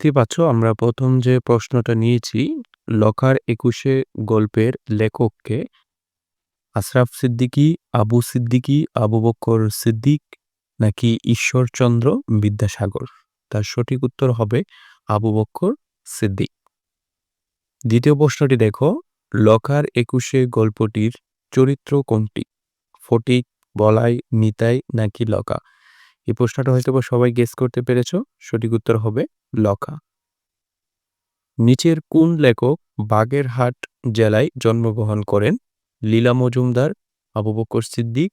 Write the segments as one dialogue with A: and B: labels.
A: দেখতেই পাচ্ছ, আমরা প্রথম যে প্রশ্নটা নিয়েছি লকার একুশে গল্পের লেখককে আশরাফ সিদ্দিকী, আবু সিদ্দিকী, আবু বক্কর সিদ্দিক নাকি ঈশ্বরচন্দ্র বিদ্যাসাগর? তার সঠিক উত্তর হবে আবু বক্কর সিদ্দিক। দ্বিতীয় প্রশ্নটি দেখো লকার একুশে গল্পটির চরিত্র কোনটি? ফটিক, বলাই, নিতাই নাকি লকা? এই প্রশ্নটা হয়তো সবাই গেস করতে পেরেছ, সঠিক উত্তর হবে লকা নিচের কোন লেখক বাগেরহাট জেলায় জন্মগ্রহণ করেন? লীলা মজুমদার, আবু বকর সিদ্দিক,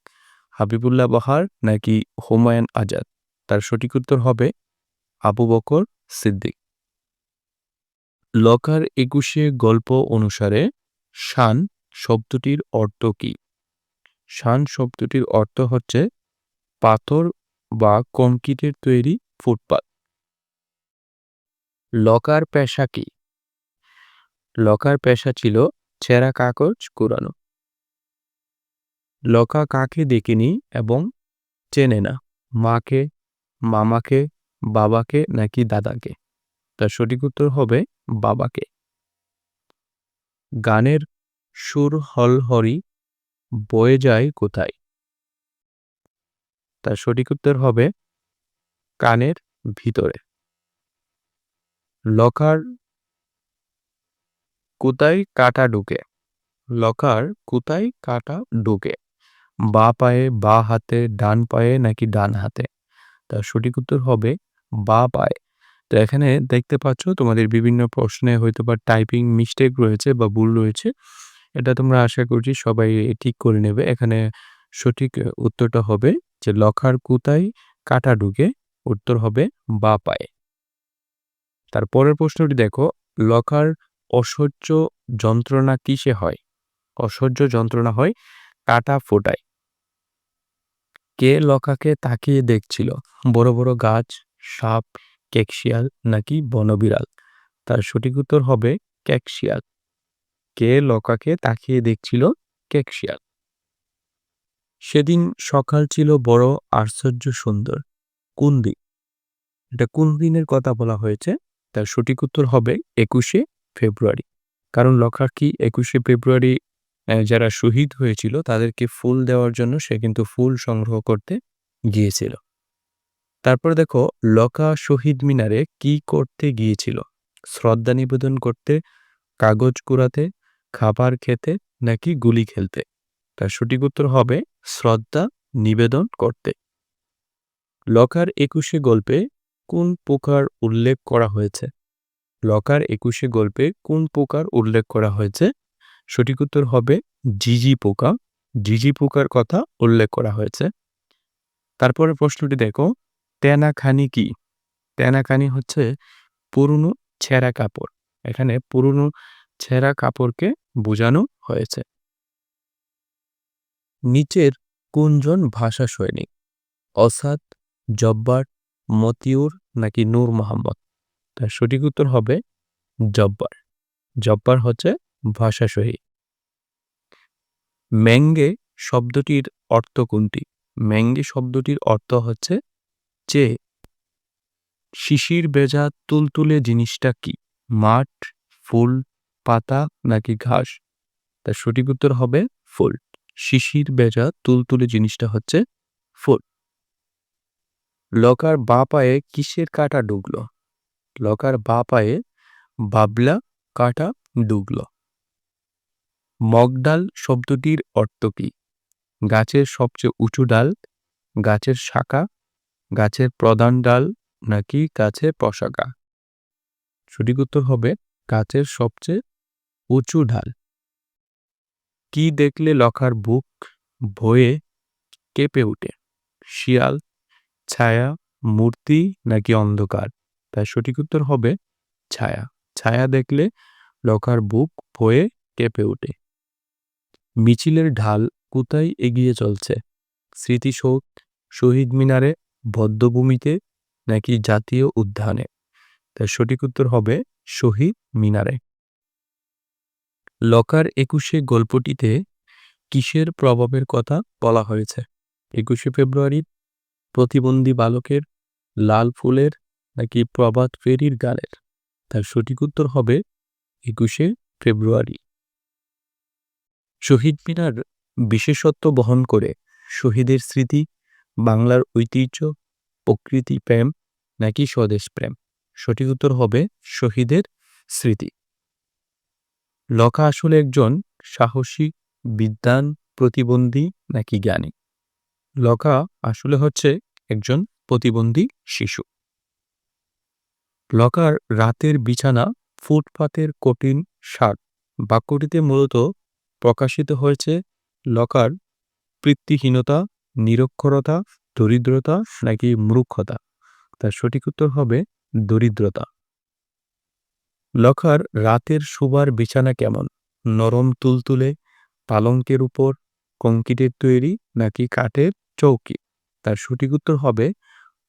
A: হাবিবুল্লাহ বাহার নাকি হুমায়ুন আজাদ? তার সঠিক উত্তর হবে আবু বকর সিদ্দিক। লকার একুশে গল্প অনুসারে শান শব্দটির অর্থ কি? শান শব্দটির অর্থ হচ্ছে পাথর বা কংক্রিটের তৈরি ফুটপাত। লকার পেশা কি? লকার পেশা ছিল ছেঁড়া কাগজ কুড়ানো। লকা কাকে দেখিনি এবং চেনে না, মাকে, মামাকে, বাবাকে নাকি দাদাকে? তার সঠিক উত্তর হবে বাবাকে। গানের সুর হলহরি বয়ে যায় কোথায়? তার সঠিক উত্তর হবে কানের ভিতরে। লকার কোথায় কাটা ঢুকে? লকার কোথায় কাটা ঢুকে? বা পায়ে, বা হাতে, ডান পায়ে নাকি ডান হাতে? তার সঠিক উত্তর হবে বা পায়ে। তো এখানে দেখতে পাচ্ছ তোমাদের বিভিন্ন প্রশ্নে হয়তো বা টাইপিং মিস্টেক রয়েছে বা ভুল রয়েছে। এটা তোমরা আশা করছি সবাই ঠিক করে নেবে। এখানে সঠিক উত্তরটা হবে যে লখার কুতায় কাটা ঢুকে উত্তর হবে বা পায়ে। তার পরের প্রশ্নটি দেখো, লখার অসহ্য যন্ত্রণা কিসে হয়? অসহ্য যন্ত্রণা হয় কাটা ফোটায়। কে লকাকে তাকিয়ে দেখছিল? বড় বড় গাছ, সাপ ক্যাকশিয়াল নাকি বনবিড়াল? তার সঠিক উত্তর হবে ক্যাকশিয়াল। কে লকাকে তাকিয়ে দেখছিল ক্যাকশিয়াল? সেদিন সকাল ছিল বড় আশ্চর্য সুন্দর কোন দিন এটা কোন দিনের কথা বলা হয়েছে, তার সঠিক উত্তর হবে একুশে ফেব্রুয়ারি। কারণ লক্ষার্থী একুশে ফেব্রুয়ারি যারা শহীদ হয়েছিল, তাদেরকে ফুল দেওয়ার জন্য সে কিন্তু ফুল সংগ্রহ করতে গিয়েছিল। তারপর দেখো, লকা শহীদ মিনারে কি করতে গিয়েছিল? শ্রদ্ধা নিবেদন করতে, কাগজ কুড়াতে, খাবার খেতে, নাকি গুলি খেলতে? তার সঠিক উত্তর হবে শ্রদ্ধা নিবেদন করতে। লকার একুশে গল্পে কোন পোকার উল্লেখ করা হয়েছে? লকার একুশে গল্পে কোন পোকার উল্লেখ করা হয়েছে? সঠিক উত্তর হবে জিজি পোকা। জিজি পোকার কথা উল্লেখ করা হয়েছে। তারপরে প্রশ্নটি দেখো, তেনাখানি কি? তেনাখানি হচ্ছে পুরনো ছেঁড়া কাপড়। এখানে পুরনো ছেঁড়া কাপড়কে বোঝানো হয়েছে। নিচের কোনজন ভাষা সৈনিক। অসাদ, জব্বার, মতিউর নাকি নূর মোহাম্মদ? তার সঠিক উত্তর হবে জব্বার। জব্বার হচ্ছে ভাষা সহিত ম্যাঙ্গে শব্দটির অর্থ কোনটি? ম্যাঙ্গে শব্দটির অর্থ হচ্ছে যে শিশির বেজা তুলতুলে জিনিসটা কি? মাঠ, ফুল, পাতা নাকি ঘাস? তার সঠিক উত্তর হবে ফুল। শিশির বেজা তুলতুলে জিনিসটা হচ্ছে ফুল। লকার বা পায়ে কিসের কাটা ডুগল লকার বা পায়ে বাবলা কাটা ডুগল মগডাল শব্দটির অর্থ কি? গাছের সবচেয়ে উঁচু ডাল, গাছের শাখা, গাছের প্রধান ডাল নাকি গাছের পশাকা সঠিক উত্তর হবে গাছের সবচেয়ে উঁচু ঢাল কি দেখলে লখার বুক ভয়ে কেঁপে উঠে শিয়াল, ছায়া, মূর্তি নাকি অন্ধকার? তার সঠিক উত্তর হবে ছায়া। ছায়া দেখলে লখার বুক ভয়ে কেঁপে ওঠে। মিছিলের ঢাল কোথায় এগিয়ে চলছে? স্মৃতিসৌধ, শহীদ মিনারে বদ্ধভূমিতে নাকি জাতীয় উদ্যানে? তার সঠিক উত্তর হবে শহীদ মিনারে। লকার একুশে গল্পটিতে কিসের প্রভাবের কথা বলা হয়েছে? একুশে ফেব্রুয়ারি প্রতিবন্ধী বালকের লাল ফুলের নাকি প্রভাত ফেরির গানের তার সঠিক উত্তর হবে একুশে ফেব্রুয়ারি। শহীদ মিনার বিশেষত্ব বহন করে শহীদের স্মৃতি, বাংলার ঐতিহ্য, প্রকৃতি প্রেম নাকি স্বদেশ প্রেম? সঠিক উত্তর হবে শহীদের স্মৃতি। লকা আসলে একজন সাহসী বিদ্যান প্রতিবন্ধী নাকি জ্ঞানী? লকা আসলে হচ্ছে একজন প্রতিবন্ধী শিশু। লকার রাতের বিছানা ফুটপাতের কঠিন সার বাক্যটিতে মূলত প্রকাশিত হয়েছে লকার বৃত্তিহীনতা নিরক্ষরতা, দরিদ্রতা নাকি মূর্খতা? তার সঠিক উত্তর হবে দরিদ্রতা। লখার রাতের শোবার বিছানা কেমন? নরম তুলতুলে, পালঙ্কের উপর, কংক্রিটের তৈরি নাকি কাঠের চৌকি? তার সঠিক উত্তর হবে,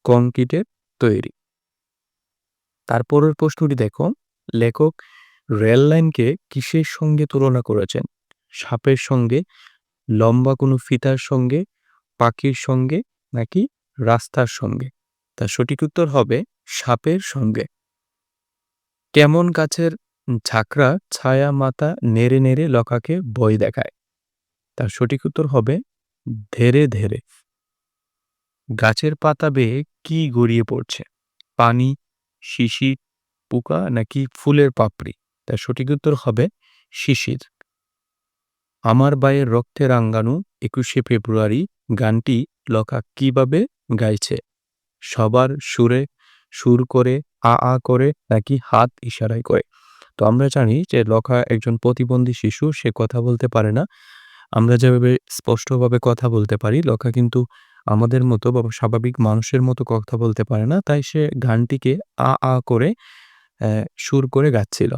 A: কংক্রিটের তৈরি। তারপরের প্রশ্নটি দেখো। লেখক রেল লাইনকে কিসের সঙ্গে তুলনা করেছেন? সাপের সঙ্গে, লম্বা কোনো ফিতার সঙ্গে, পাখির সঙ্গে নাকি রাস্তার সঙ্গে? তার সঠিক উত্তর হবে, সাপের সঙ্গে। কেমন গাছের ঝাঁকড়া ছায়া মাতা নেড়ে নেড়ে লকাকে বই দেখায়? তার সঠিক উত্তর হবে ধেরে ধেরে গাছের পাতা বেয়ে কি গড়িয়ে পড়ছে? পানি শিশির পোকা নাকি ফুলের পাপড়ি? তার সঠিক উত্তর হবে, শিশির। আমার বায়ের রক্তে রাঙ্গানু একুশে ফেব্রুয়ারি গানটি লকা কীভাবে গাইছে? সবার সুরে সুর করে আ আ করে নাকি হাত ইশারায় করে। তো আমরা জানি যে লখা একজন প্রতিবন্ধী শিশু, সে কথা বলতে পারে না। আমরা যেভাবে স্পষ্টভাবে কথা বলতে পারি, লখা কিন্তু আমাদের মতো বা স্বাভাবিক মানুষের মতো কথা বলতে পারে না, তাই সে গানটিকে আ আ করে সুর করে গাচ্ছিল।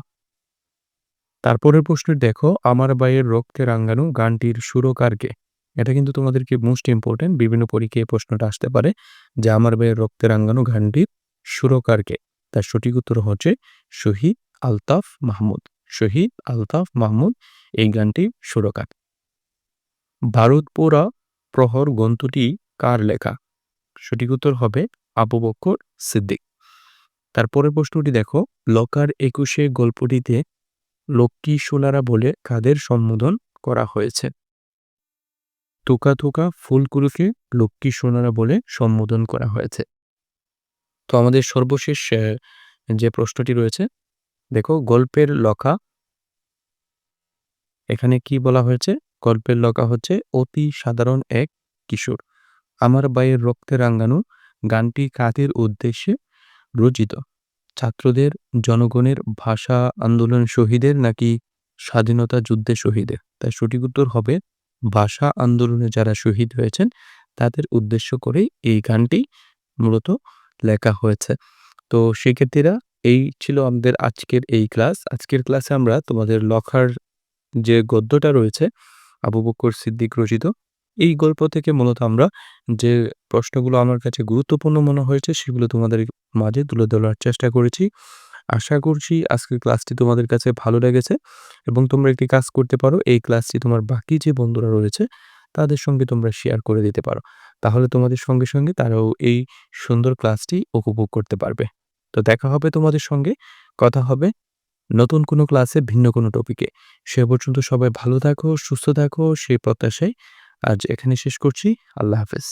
A: তারপরের প্রশ্নটি দেখো, আমার বাইয়ের রক্তে রাঙ্গানু গানটির সুরকারকে এটা কিন্তু তোমাদেরকে মোস্ট ইম্পর্টেন্ট বিভিন্ন পরীক্ষায় প্রশ্নটা আসতে পারে যে আমার বাইয়ের রক্তে রাঙ্গানু গানটির সুরকারকে তার সঠিক উত্তর হচ্ছে শহীদ আলতাফ মাহমুদ। শহীদ আলতাফ মাহমুদ, এই গানটি সুরকার। ভারতপুরা প্রহর গ্রন্থটি কার লেখা? সঠিক উত্তর হবে আবু বক্কর সিদ্দিক। তারপরের প্রশ্নটি দেখো, লকার একুশে গল্পটিতে লক্ষ্মী সোলারা বলে কাদের সম্বোধন করা হয়েছে? থোকা থোকা ফুলগুলোকে লক্ষ্মী সোনারা বলে সম্বোধন করা হয়েছে। তো আমাদের সর্বশেষ যে প্রশ্নটি রয়েছে, দেখো গল্পের লকা এখানে কি বলা হয়েছে? গল্পের লকা হচ্ছে, অতি সাধারণ এক কিশোর। আমার বাইয়ের রক্তে রাঙ্গানো গানটি কাদের উদ্দেশ্যে রচিত? ছাত্রদের, জনগণের ভাষা আন্দোলন শহীদের নাকি স্বাধীনতা যুদ্ধে শহীদের? তাই সঠিক উত্তর হবে, ভাষা আন্দোলনে যারা শহীদ হয়েছেন, তাদের উদ্দেশ্য করেই এই গানটি মূলত লেখা হয়েছে। তো শিক্ষার্থীরা এই ছিল আমাদের আজকের এই ক্লাস। আজকের ক্লাসে আমরা তোমাদের লখার যে গদ্যটা রয়েছে, আবু বকর সিদ্দিক রচিত, এই গল্প থেকে মূলত আমরা যে প্রশ্নগুলো আমার কাছে গুরুত্বপূর্ণ মনে হয়েছে, সেগুলো তোমাদের মাঝে তুলে ধরার চেষ্টা করেছি। আশা করছি আজকের ক্লাসটি তোমাদের কাছে ভালো লেগেছে এবং তোমরা একটি কাজ করতে পারো, এই ক্লাসটি তোমার বাকি যে বন্ধুরা রয়েছে, তাদের সঙ্গে তোমরা শেয়ার করে দিতে পারো। তাহলে তোমাদের সঙ্গে সঙ্গে তারাও এই সুন্দর ক্লাসটি উপভোগ করতে পারবে। তো দেখা হবে তোমাদের সঙ্গে, কথা হবে নতুন কোনো ক্লাসে ভিন্ন কোনো টপিকে সে পর্যন্ত সবাই ভালো থাকো, সুস্থ থাকো, সেই প্রত্যাশায় আজ এখানে শেষ করছি। আল্লাহ হাফেজ।